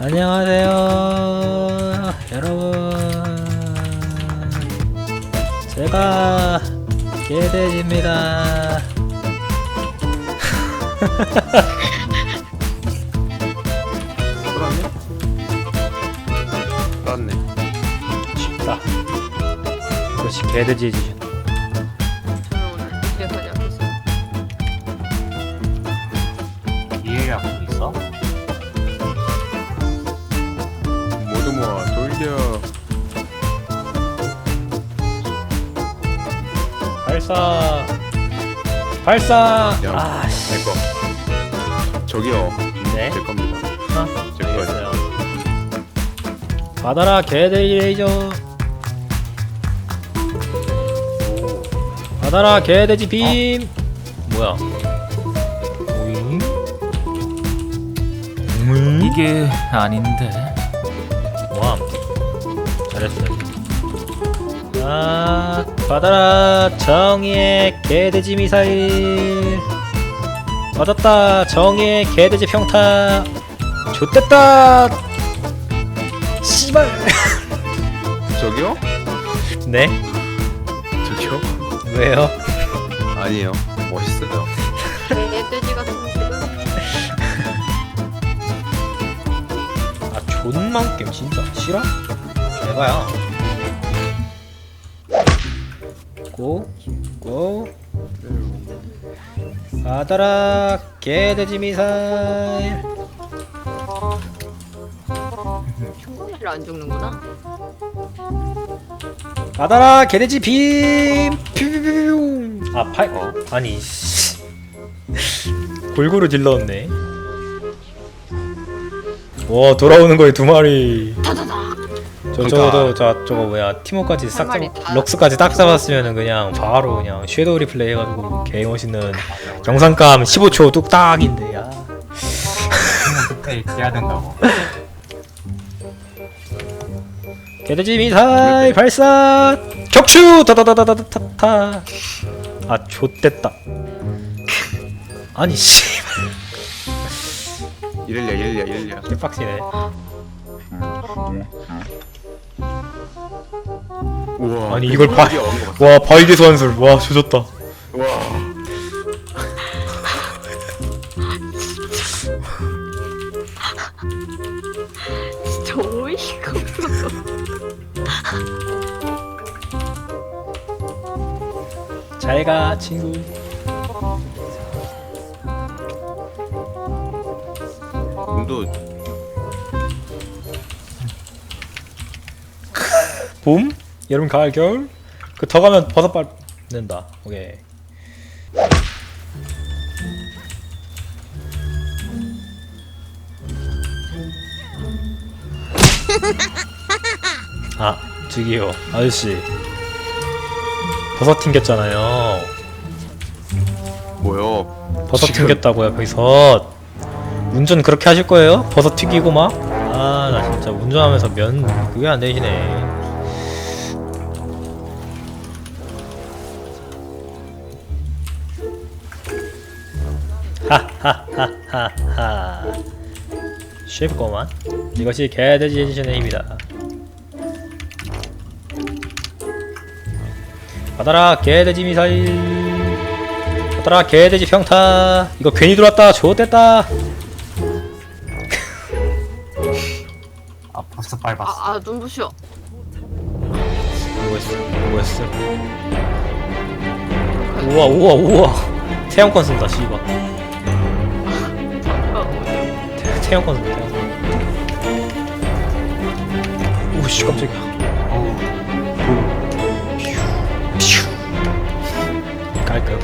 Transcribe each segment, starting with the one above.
안녕하세요, 여러분. 제가 개돼지입니다. 끌었네 쉽다. 그렇지, 개돼지 해 발사. 야, 아 씨. 내 거 저기요 네. 제 겁니다 아, 제 거예요 알겠어요. 받아라 개돼지 레이저. 받아라 개돼지 빔. 뭐야? 오잉? 음? 이게 아닌데. 와 잘했어 아 받아라 정의의 개돼지 미사일. 맞았다 정의의 개돼지 평타. 좋댔다. 씨발. 저기요? 네? 저기요? 왜요? 아니에요. 멋있어요. 개돼지 같은 지금 아 존망 게임 진짜. 싫어? 내가야 고고. 받아라 개돼지 미사일. 흉내를 안 죽는구나. 받아라 개돼지 빔. 퓨퓨퓨 아 파이 어 아니 씨. 골고루 질렀네. 와 돌아오는 거에 두 마리 저 저거 저 저거 뭐야 티모까지 싹 한 마리 잡 다. 럭스까지 딱 잡았으면은 그냥 바로 그냥 섀도우 리플레이 해가지고 개 멋있는 영상감 15초 뚝딱인데 야. 그때 해야 된다고. 개돼지 미사일 발사! 격추! 다다다다다다타 아 좆됐다. 아니 씨 이럴려 이럴려 이럴려. 개빡치네 우와. 아니, 이걸 것 같아. 와 바이게 소환술. 와 조졌다. 우와. 진짜 어이가 없어. 잘가 친구. 눈도 봄 여름 가을 겨울? 그 더 가면 버섯 밟는다. 오케이. 아 저기요 아저씨. 버섯 튕겼잖아요. 뭐요? 버섯 지금 튕겼다고요 버섯. 운전 그렇게 하실 거예요? 버섯 튀기고 막? 아 나 진짜 운전하면서 면 그게 안 되시네 하하하하하. 쉽구만 이것이 개돼지 에디션의 힘이다. 받아라 개돼지 미사일. 받아라 개돼지 평타. 이거 괜히 들어왔다. 좋댔다. 아 벌써 밟았어. 아, 아 눈부셔. 뭐였어? 뭐였어? 우와 우와 우와. 태양권 쓴다 씨발 태- 태양권 쓴다 태양권 오씨 깜짝이야. 깔끔.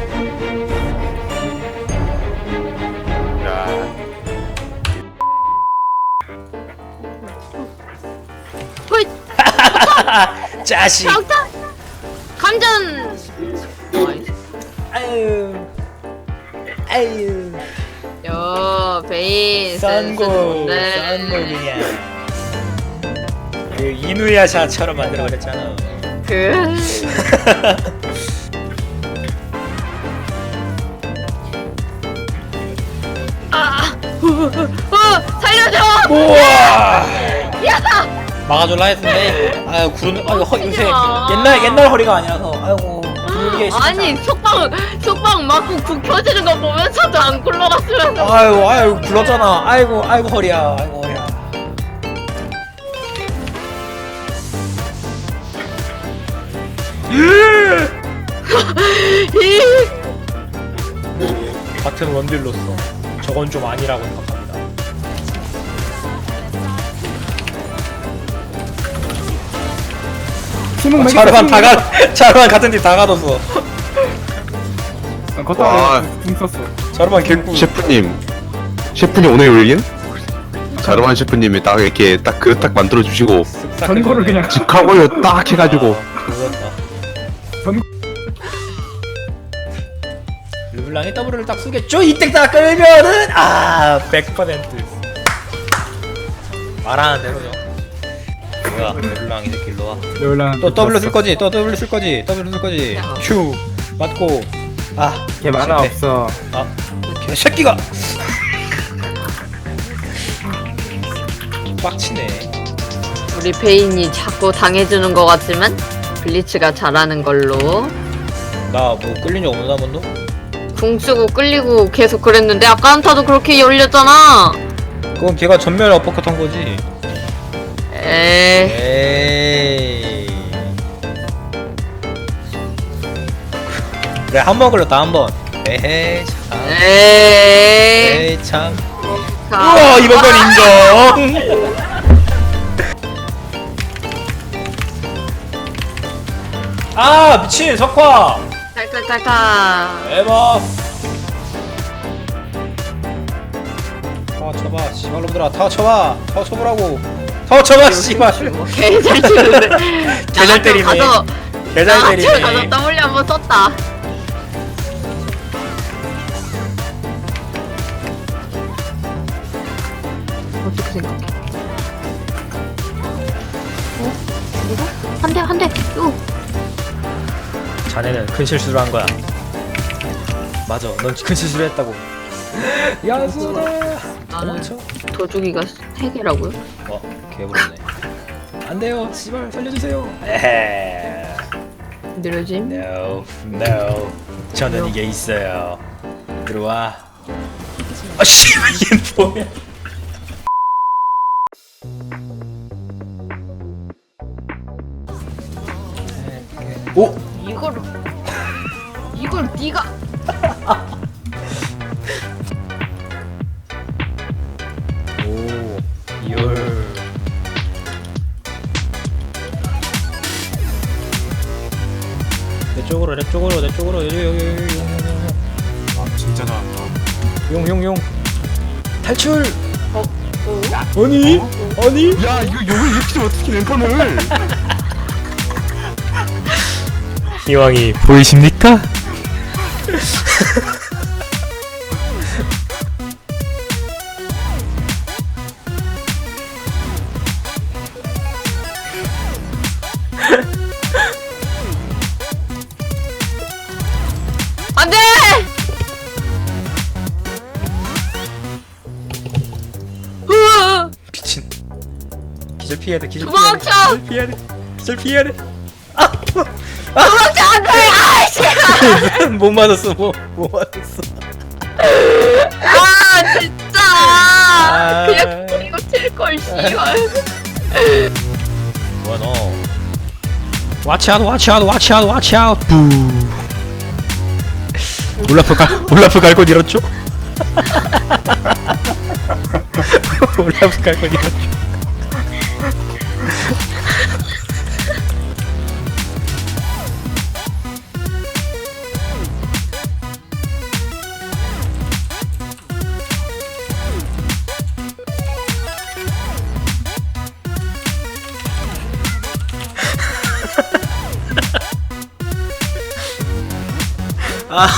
야 헐, 짜식. 평타. 감전. 아유. 아유 요 베인. 싼거 그냥 그 이누야샤처럼 만들어버렸잖아 그. 아, 어, 살려줘. 우와 야다 막아줄라 했는데 아유 구르는 아유 허 요새 마. 옛날 옛날 허리가 아니라서 아이고 이게 아니 속박 속박 맞고 국 펴지는 거 보면서도 안 굴러갔으면서. 아유 아유 굴렀잖아. 아이고 아이고 허리야. 아이고 허리야. 같은 원딜로서 저건 좀 아니라고 생각합니다 수능 어, 자르만 다 가 자르만 같은 팀다 가뒀어. 걷다 와. 붕 썼어. 자르만 개꿀. 셰프님. 셰프님 오늘 요리는? 자르만 셰프님이 딱 이렇게 딱 그릇 딱 만들어 주시고 전거를. 그냥 직화고요 딱 해가지고. 아, 전 르블랑이 더블을 딱 쓰겠죠? 이때 딱 끌면은 아 100% 말하는 대로요 뭐야 르블랑 이 새끼 일로 와 여울랑 또 W 쓸 거지? 또 W 쓸 거지? W 쓸 거지? 큐 맞고 아 걔 만화 실패. 없어 아 개새끼가 빡치네 우리 베인이 자꾸 당해주는 것 같지만 블리츠가 잘하는 걸로 나 뭐 끌린 적 없나 한 번도? 궁 쓰고 끌리고 계속 그랬는데 아까 한타도 그렇게 열렸잖아 그건 걔가 전멸 어퍼컷 한 거지 에이 에이 그래 한 번 걸렸다 한 번. 에헤이 참. 에이. 에이 참. 자, 우와 이번 건 인정. 아 미친 석화. 탈탈탈탈 에바 다 쳐봐. 씨발놈들아 다 쳐봐. 다 쳐보라고 다 쳐봐 씨발 개잘 치는데 개잘 때리네. 가서 개잘 나 가서 때리네 W 한번 썼다 어떻게 생각해? 어? 이거? 한 대, 한 대, 요! 자네는 큰 실수를 한 거야 맞아 넌 큰 실수를 했다고 야수다. 나는 도망쳐. 도주기가 세 개라고요? 어 개부럽네. 안 돼요. 씨발 살려주세요. 에헤. 느려짐? No No. 저는 이게 있어요. 들어와. 아 씨발 이게 뭐야? 오! 이걸 이걸 네가 쪽으로, 내 쪽으로, 내 쪽으로, 여기, 여기, 여기, 아 진짜 잘한다 용, 용, 용. 탈출! 어? 어? 아니? 아니? 야 이거 욕을 이렇게 어떻게 왼편을 희왕이 보이십니까? 기절 피해야 돼, 기절 도망쳐! 피해야 돼. 기절 피해야 돼. 기절 피해야 돼. 도망쳐 안 돼! 아이씨! 못 맞았어, 뭐, 못 맞았어. 아 진짜! 아. 그냥 버리고 칠걸 씨발 뭐야 너 Watch out, watch out, watch out, watch out 부 올라프 갈 올라프 갈고 잃었죠? 올라프 갈고 잃었죠? 아